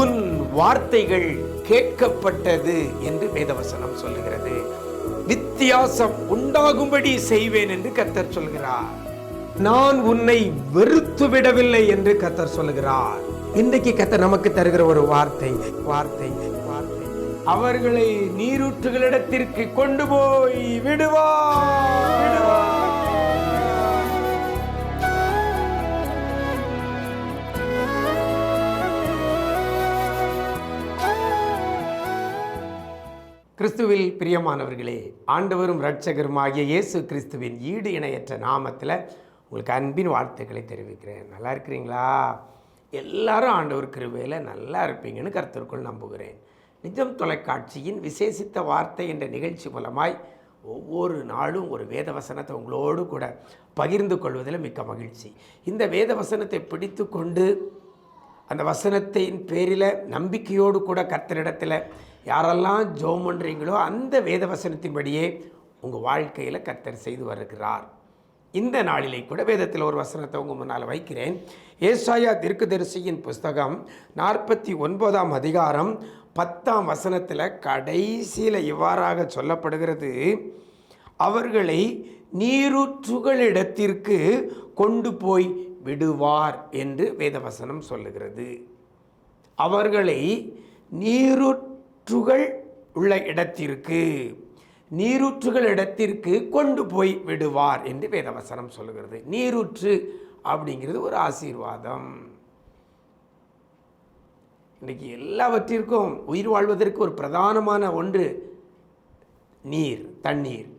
உன் வார்த்தைகள் கேட்கப்பட்டது என்று வேதவசனம் சொல்லுகிறது. வித்தியாசம் உண்டாகும்படி செய்வேன் என்று கத்தர் சொல்கிறார். நான் உன்னை வெறுத்து விடவில்லை என்று கத்தர் சொல்லுகிறார். இன்றைக்கு கத்தர் நமக்கு தருகிற ஒரு வார்த்தை வார்த்தை வார்த்தை. அவர்களை நீரூற்றுகளிடத்திற்கு கொண்டு போய் விடுவார். கிறிஸ்துவில் பிரியமானவர்களே ஆண்டவரும் இரட்சகருமாகிய இயேசு கிறிஸ்துவின் ஈடு இணையற்ற நாமத்தில் உங்களுக்கு அன்பின் வாழ்த்துக்களை தெரிவிக்கிறேன். நல்லா இருக்கிறீங்களா? எல்லாரும் ஆண்டவர் கிருபையில் நல்லா இருப்பீங்கன்னு கருத்திற்குள் நம்புகிறேன். நிஜம் தொலைக்காட்சியின் விசேஷித்த வார்த்தை என்ற நிகழ்ச்சி மூலமாய் ஒவ்வொரு நாளும் ஒரு வேத வசனத்தை உங்களோடு கூட பகிர்ந்து கொள்வதில் மிக்க மகிழ்ச்சி. இந்த வேத வசனத்தை பிடித்து கொண்டு அந்த வசனத்தின் பேரில் நம்பிக்கையோடு கூட கர்த்தரிடத்தில் யாரெல்லாம் ஜோம் பண்ணுறீங்களோ அந்த வேத வசனத்தின்படியே உங்கள் வாழ்க்கையில் கர்த்தர் செய்து வருகிறார். இந்த நாளிலே கூட வேதத்தில் ஒரு வசனத்தை உங்கள் முன்னால் வைக்கிறேன். ஏசாயா தீர்க்கதரிசியின் புஸ்தகம் நாற்பத்தி ஒன்பதாம் அதிகாரம் பத்தாம் வசனத்தில் கடைசியில் இவ்வாறாக சொல்லப்படுகிறது. அவர்களை நீரூற்றுகளிடத்திற்கு கொண்டு போய் விடுவார் என்று வேதவசனம் சொல்லுகிறது. அவர்களை நீரூற்றுகள் உள்ள இடத்திற்கு நீரூற்றுகள் இடத்திற்கு கொண்டு போய் விடுவார் என்று வேதவசனம் சொல்லுகிறது. நீரூற்று அப்படிங்கிறது ஒரு ஆசீர்வாதம். இன்றைக்கி எல்லாவற்றிற்கும் உயிர் வாழ்வதற்கு ஒரு பிரதானமான ஒன்று நீர் தண்ணீர்.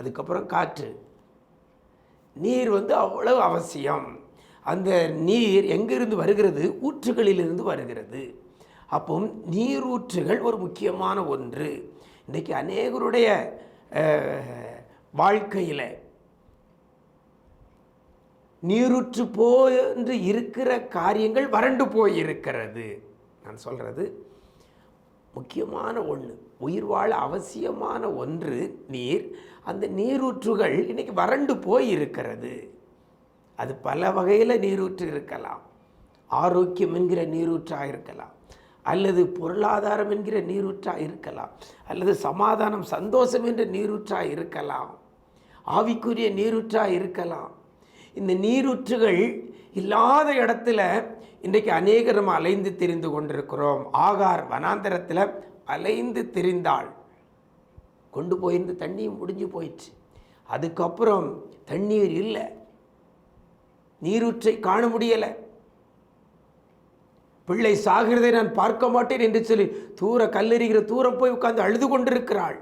அதுக்கப்புறம் காற்று. நீர் வந்து அவ்வளவு அவசியம். அந்த நீர் எங்கிருந்து வருகிறது? ஊற்றுகளிலிருந்து வருகிறது. அப்போ நீரூற்றுகள் ஒரு முக்கியமான ஒன்று. இன்றைக்கி அநேகருடைய வாழ்க்கையில் நீரூற்று போன்று இருக்கிற காரியங்கள் வறண்டு போயிருக்கிறது. நான் சொல்கிறது முக்கியமான ஒன்று உயிர் வாழ அவசியமான ஒன்று நீர். அந்த நீரூற்றுகள் இன்றைக்கி வறண்டு போய் இருக்கிறது அது பல வகையில் நீரூற்று இருக்கலாம். ஆரோக்கியம் என்கிற நீரூற்றாக இருக்கலாம். அல்லது பொருளாதாரம் என்கிற நீரூற்றாக இருக்கலாம். அல்லது சமாதானம் சந்தோஷம் என்ற நீரூற்றாக இருக்கலாம். ஆவிக்குரிய நீரூற்றாக இருக்கலாம். இந்த நீரூற்றுகள் இல்லாத இடத்துல இன்றைக்கு அநேக நம்ம அலைந்து திரிந்து கொண்டிருக்கிறோம். ஆகார் வனாந்தரத்தில் அலைந்து திரிந்தாள். கொண்டு போயிருந்து தண்ணியும் முடிஞ்சு போயிடுச்சு அதுக்கப்புறம் தண்ணீர் இல்லை. நீரூற்றை காண முடியலை. பிள்ளை சாகிறதை நான் பார்க்க மாட்டேன் என்று சொல்லி தூர கல்லெறிகிற தூரம் போய் உட்கார்ந்து அழுது கொண்டிருக்கிறாள்.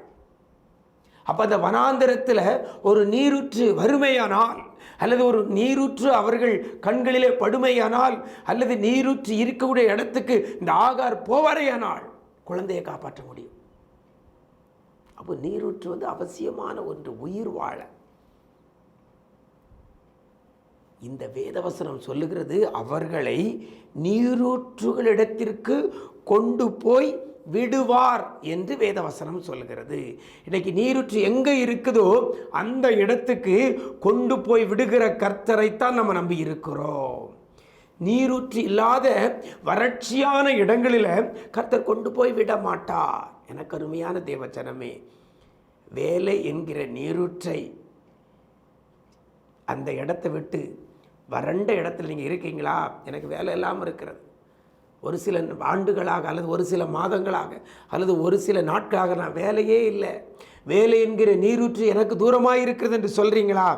அப்போ அந்த வனாந்தரத்தில் ஒரு நீரூற்று வறுமையானால் அல்லது ஒரு நீரூற்று அவர்கள் கண்களிலே படுமையானால் அல்லது நீரூற்று இருக்கக்கூடிய இடத்துக்கு இந்த ஆகார் போவாரேயானால் குழந்தையை காப்பாற்ற முடியும். அப்போ நீரூற்று வந்து அவசியமான ஒன்று உயிர் வாழ. இந்த வேதவசனம் சொல்லுகிறது அவர்களை நீரூற்றுகளிடத்திற்கு கொண்டு போய் விடுவார் என்று வேதவசனம் சொல்லுகிறது. இன்னைக்கு நீரூற்று எங்கே இருக்குதோ அந்த இடத்துக்கு கொண்டு போய் விடுகிற கர்த்தரைத்தான் நம்ம நம்பி இருக்கிறோம். நீரூற்று இல்லாத வறட்சியான இடங்களில் கர்த்தர் கொண்டு போய் விட மாட்டார். எனக்கு அருமையான தேவச்சனமே. வேலை என்கிற நீரூற்றை அந்த இடத்த விட்டு வறண்ட இடத்துல நீங்கள் இருக்கீங்களா? எனக்கு வேலை இல்லாமல் இருக்கிறது. ஒரு சில ஆண்டுகளாக அல்லது ஒரு சில மாதங்களாக அல்லது ஒரு சில நாட்களாக நான் வேலையே இல்லை. வேலை என்கிற நீரூற்று எனக்கு தூரமாக இருக்கிறது என்று சொல்கிறீங்களா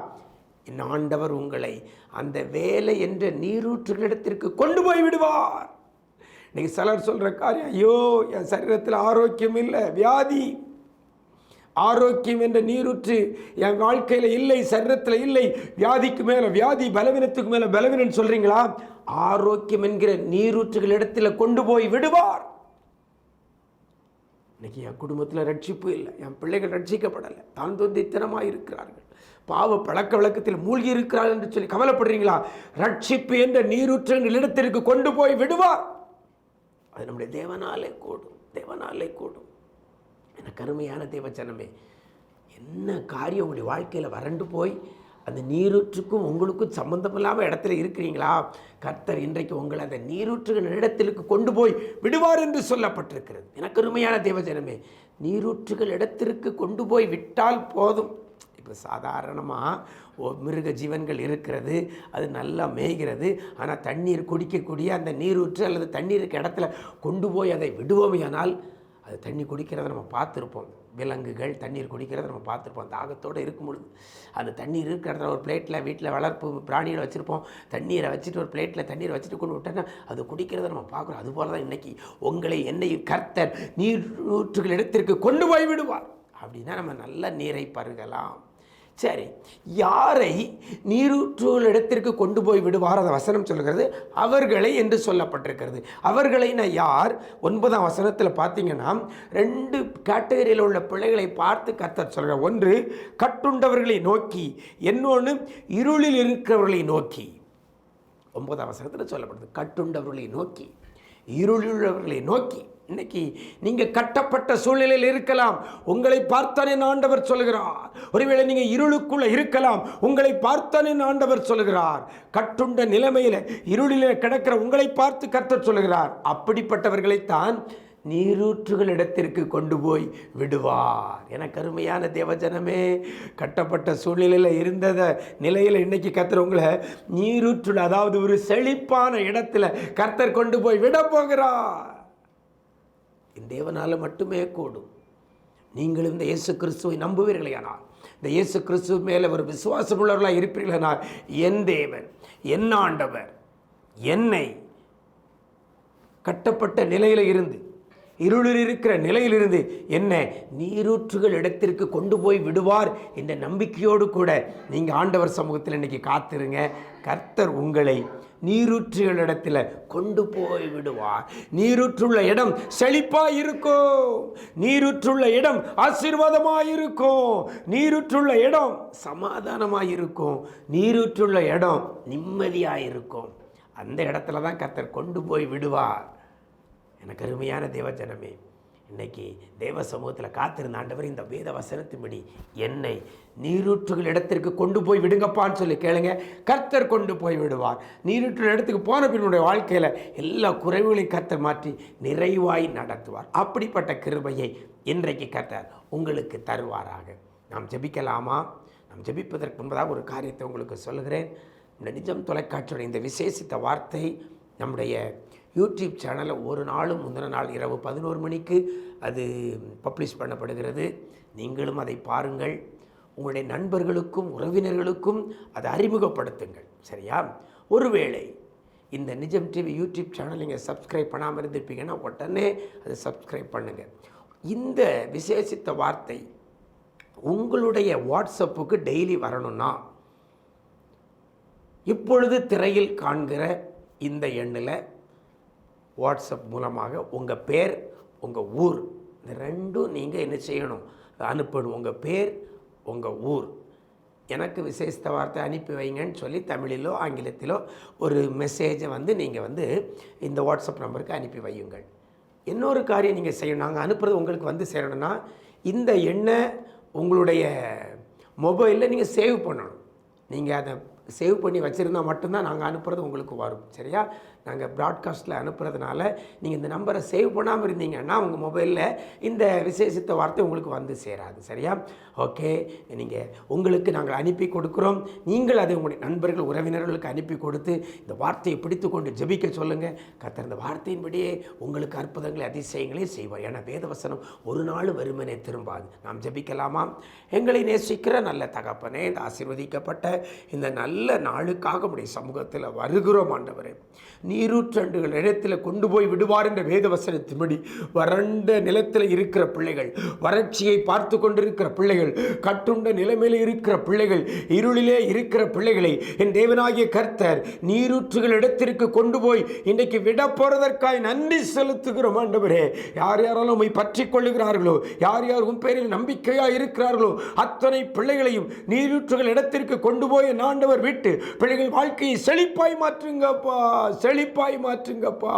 என் ஆண்டவர் உங்களை அந்த வேலை என்ற நீரூற்றுகளிடத்திற்கு கொண்டு போய் விடுவார். இன்னைக்கு சிலர் சொல்கிற காரியம் ஐயோ என் சரீரத்தில் ஆரோக்கியம் இல்லை வியாதி. ஆரோக்கியம் என்ற நீரூற்று என் வாழ்க்கையில் இல்லை சரீரத்தில் இல்லை வியாதிக்கு மேலே வியாதி பலவீனத்துக்கு மேலே பலவீனம் சொல்கிறீங்களா ஆரோக்கியம் என்கிற நீரூற்றுகள் இடத்துல கொண்டு போய் விடுவார். இன்னைக்கு என் குடும்பத்தில் ரட்சிப்பு இல்லை என் பிள்ளைகள் ரட்சிக்கப்படலை தான் தொந்தித்தனமாக இருக்கிறார்கள். பாவ பழக்க வழக்கத்தில் மூழ்கி இருக்கிறார்கள் என்று சொல்லி கவலைப்படுறீங்களா? ரட்சிப்பு என்ற நீரூற்றங்கள் இடத்திற்கு கொண்டு போய் விடுவார். அது நம்முடைய தேவனாலே கூடும் தேவனாலே கூடும். எனக்கு அருமையான தேவச்சனமே என்ன காரியம் உங்களுடைய வாழ்க்கையில் வறண்டு போய் அந்த நீரூற்றுக்கும் உங்களுக்கும் சம்மந்தம் இல்லாமல் இடத்துல இருக்கிறீங்களா? கர்த்தர் இன்றைக்கு உங்களை அந்த நீரூற்றுகள் இடத்திற்கு கொண்டு போய் விடுவார் என்று சொல்லப்பட்டிருக்கிறது. எனக்கு அருமையான தேவஜனமே நீரூற்றுகள் இடத்திற்கு கொண்டு போய் விட்டால் போதும். இப்போ சாதாரணமாக மிருக ஜீவன்கள் இருக்கிறது அது நல்லா மேய்கிறது. ஆனால் தண்ணீர் குடிக்கக்கூடிய அந்த நீரூற்று அல்லது தண்ணீருக்கு இடத்துல கொண்டு போய் அதை விடுவோமையானால் அது தண்ணி குடிக்கிறத நம்ம பார்த்துருப்போம். விலங்குகள் தண்ணீர் குடிக்கிறத நம்ம பார்த்துருப்போம். தாகத்தோடு இருக்கும் பொழுது அந்த தண்ணீர் இருக்கிற இடத்துல ஒரு பிளேட்டில் வீட்டில் வளர்ப்பு பிராணிகளை வச்சுருப்போம். தண்ணீரை வச்சுட்டு ஒரு பிளேட்டில் தண்ணீரை வச்சுட்டு கொண்டு விட்டோன்னா அது குடிக்கிறத நம்ம பார்க்குறோம். அதுபோல தான் இன்றைக்கி உங்களை என்னை கர்த்தர் நீர் ஊற்றுகள் இடத்திற்கு கொண்டு போய் விடுவார். அப்படின்னா நம்ம நல்ல நீரை பருகலாம். சரி யாரை நீரூற்றுகள் இடத்திற்கு கொண்டு போய் விடுவார்? அந்த வசனம் சொல்கிறது அவர்களை என்று சொல்லப்பட்டிருக்கிறது. அவர்களைனா யார்? ஒன்பதாம் வசனத்தில் பார்த்தீங்கன்னா ரெண்டு கேட்டகரியில் உள்ள பிள்ளைகளை பார்த்து கத்த சொல்கிற ஒன்று கட்டுண்டவர்களை நோக்கி இன்னொன்று இருளில் இருக்கிறவர்களை நோக்கி. ஒன்பதாம் வசனத்தில் சொல்லப்படுது கட்டுண்டவர்களை நோக்கி இருளுள்ளவர்களை நோக்கி. இன்னைக்கு நீங்க கட்டப்பட்ட சூழ்நிலையில் இருக்கலாம். உங்களை பார்த்தானே ஆண்டவர் சொல்கிறார் ஒருவேளை நீங்க இருளுக்குள்ள இருக்கலாம். உங்களை பார்த்தானே ஆண்டவர் சொல்கிறார் கட்டுண்ட நிலைமையில இருளில கிடக்கிற உங்களை பார்த்து கர்த்தர் சொல்கிறார் அப்படிப்பட்டவர்களைத்தான் நீரூற்றுகள் இடத்திற்கு கொண்டு போய் விடுவார். எனக்கு அருமையான தேவஜனமே கட்டப்பட்ட சூழ்நிலையில் இருந்தத நிலையில் இன்னைக்கு கத்துறவங்கள நீரூற்றுல அதாவது ஒரு செழிப்பான இடத்துல கர்த்தர் கொண்டு போய் விட போகிறார். என் தேவனால் மட்டுமே கூடும். நீங்களும் இந்த இயேசு கிறிஸ்துவை நம்புவீர்களேயானால் இந்த இயேசு கிறிஸ்துவ மேலே ஒரு விசுவாசமுள்ளவர்களாக இருப்பீர்களானால் என் தேவன் என் ஆண்டவர் என்னை கட்டப்பட்ட நிலையில் இருந்து இருளில் இருக்கிற நிலையிலிருந்து என்ன நீரூற்றுகள் இடத்திற்கு கொண்டு போய் விடுவார் என்ற நம்பிக்கையோடு கூட நீங்கள் ஆண்டவர் சமூகத்தில் இன்னைக்கு காத்திருங்க. கர்த்தர் உங்களை நீரூற்றுகளிடத்தில் இடத்துல கொண்டு போய் விடுவார். நீரூற்றுள்ள இடம் செழிப்பாக இருக்கும் நீரூற்றுள்ள இடம் ஆசீர்வாதமாக இருக்கும் நீரூற்றுள்ள இடம் சமாதானமாக இருக்கும் நீரூற்றுள்ள இடம் நிம்மதியாக இருக்கும் அந்த இடத்துல தான் கர்த்தர் கொண்டு போய் விடுவார். எனக்கு அருமையான தேவஜனமே இன்னைக்கு தேவ சமூகத்தில் காத்திருந்த ஆண்டவர் இந்த வேத வசனத்தின்படி என்னை நீரூற்றுகள் இடத்திற்கு கொண்டு போய் விடுங்கப்பான்னு சொல்லி கேளுங்க. கர்த்தர் கொண்டு போய் விடுவார். நீரூற்று இடத்துக்கு போன பின்னுடைய வாழ்க்கையில் எல்லா குறைவுகளையும் கர்த்தர் மாற்றி நிறைவாய் நடத்துவார். அப்படிப்பட்ட கிருபையை இன்றைக்கு கர்த்தர் உங்களுக்கு தருவாராக. நாம் ஜெபிக்கலாமா? நாம் ஜெபிப்பதற்கு முன்பதாக ஒரு காரியத்தை உங்களுக்கு சொல்லுகிறேன். இந்த நிஜம் தொலைக்காட்சியோட இந்த விசேஷித்த வார்த்தை நம்முடைய யூடியூப் சேனலை ஒரு நாளும் முந்தின நாள் இரவு பதினோரு மணிக்கு அது பப்ளிஷ் பண்ணப்படுகிறது. நீங்களும் அதை பாருங்கள். உங்களுடைய நண்பர்களுக்கும் உறவினர்களுக்கும் அதை அறிமுகப்படுத்துங்கள். சரியா? ஒருவேளை இந்த நிஜம் டிவி யூடியூப் சேனல் நீங்கள் சப்ஸ்கிரைப் பண்ணாமல் இருந்திருப்பீங்கன்னா உடனே அதை சப்ஸ்கிரைப் பண்ணுங்கள் இந்த விசேஷித்த வார்த்தை உங்களுடைய வாட்ஸ்அப்புக்கு டெய்லி வரணும்னா இப்பொழுது திரையில் காண்கிற இந்த எண்ணில் வாட்ஸ்அப் மூலமாக உங்கள் பேர் உங்கள் ஊர் இந்த ரெண்டும் நீங்கள் என்ன செய்யணும்? அனுப்பணும். உங்கள் பேர் உங்கள் ஊர். எனக்கு விசேஷத்த வார்த்தை அனுப்பி வைங்கன்னு சொல்லி தமிழிலோ ஆங்கிலத்திலோ ஒரு மெசேஜை வந்து நீங்கள் வந்து இந்த வாட்ஸ்அப் நம்பருக்கு அனுப்பி வையுங்கள். இன்னொரு காரியம் நீங்கள் செய்யணும். நாங்கள் அனுப்புறது உங்களுக்கு வந்து சேரணும்னா இந்த எண்ணை உங்களுடைய மொபைலில் நீங்கள் சேவ் பண்ணணும். நீங்கள் அதை சேவ் பண்ணி வச்சுருந்தா மட்டும்தான் நாங்கள் அனுப்புகிறது உங்களுக்கு வரும். சரியா? நாங்கள் ப்ராட்காஸ்ட்டில் அனுப்புறதுனால நீங்கள் இந்த நம்பரை சேவ் பண்ணாமல் இருந்தீங்கன்னா உங்கள் மொபைலில் இந்த விசேஷித்த வார்த்தை உங்களுக்கு வந்து சேராது. சரியா? ஓகே நீங்கள் உங்களுக்கு நாங்கள் அனுப்பி கொடுக்குறோம். நீங்கள் அதை உங்களுடைய நண்பர்கள் உறவினர்களுக்கு அனுப்பி கொடுத்து இந்த வார்த்தையை பிடித்து கொண்டு ஜெபிக்க சொல்லுங்கள் கத்தர் இந்த வார்த்தையின்படியே உங்களுக்கு அற்புதங்களை அதிசயங்களையும் செய்வார். ஏன்னா வேதவசனம் ஒரு நாள் வருமனே திரும்பாது. நாம் ஜெபிக்கலாமா? எங்களை நேசிக்கிற நல்ல தகப்பனே இந்த ஆசீர்வதிக்கப்பட்ட இந்த நல்ல நாளுக்காக உடைய சமூகத்தில் வருகிறோம் ஆண்டவரே. நீரூற்றண்டுகள் இடத்தில் கொண்டு போய் விடுவார் என்ற வேதவசனத்தின்படி வறண்ட நிலத்தில் இருக்கிற பிள்ளைகள் வறட்சியை பார்த்து கொண்டிருக்கிற பிள்ளைகள் கட்டுண்ட நிலைமையில் இருக்கிற பிள்ளைகள் இருளிலே இருக்கிற பிள்ளைகளை என் தேவனாகிய கர்த்தர் நீரூற்றுகள் இடத்திற்கு கொண்டு போய் இன்றைக்கு விட போறதற்காய் நன்றி செலுத்துகிறோம் ஆண்டவரே. யார் யாராலும் உண்மை பற்றி கொள்ளுகிறார்களோ யார் யார் உன் பேரில் நம்பிக்கையாக இருக்கிறார்களோ அத்தனை பிள்ளைகளையும் நீரூற்றுகள் இடத்திற்கு கொண்டு போய் நாண்டவர் ஆண்டவர் விட்டு பிள்ளைகள் வாழ்க்கையை செழிப்பாய் மாற்றுங்கப்பா செழிப்பாய் மாற்றுங்கப்பா.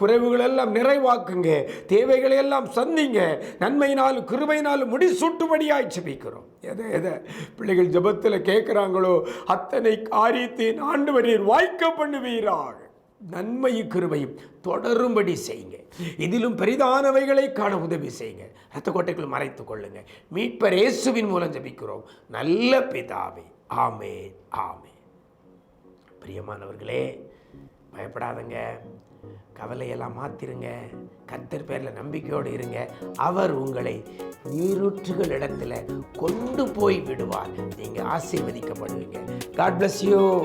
குறைவுகள் எல்லாம் நிறைவாக்குங்க. தேவைகளை எல்லாம் சந்திங்க. நன்மையினால் கிருபையினாலும் முடிசூட்டுபடியாய் ஜபிக்கிறோம். எதை எதை? பிள்ளைகள் ஜபத்தில் கேட்குறாங்களோ அத்தனை காரியத்தையும் ஆண்டு நீர் வாய்க்க பண்ணுவீராக. நன்மையும் கிருபையும் தொடரும்படி செய்யுங்க. இதிலும் பெரிதானவைகளை காண உதவி செய்யுங்க. ரத்த கோட்டைக்குள் மறைத்து கொள்ளுங்க. மீட்பர் இயேசுவின் மூலம் ஜபிக்கிறோம். நல்ல பிதாவே. ஆமேன் ஆமே பிரியமானவர்களே பயப்படாதங்க. கவலையெல்லாம் மாத்திருங்க. கத்தர் பேரில் நம்பிக்கையோடு இருங்க. அவர் உங்களை நீரூற்றுகள் இடத்துல கொண்டு போய் விடுவார். நீங்கள் ஆசீர்வதிக்கப்படுவீங்க. God bless you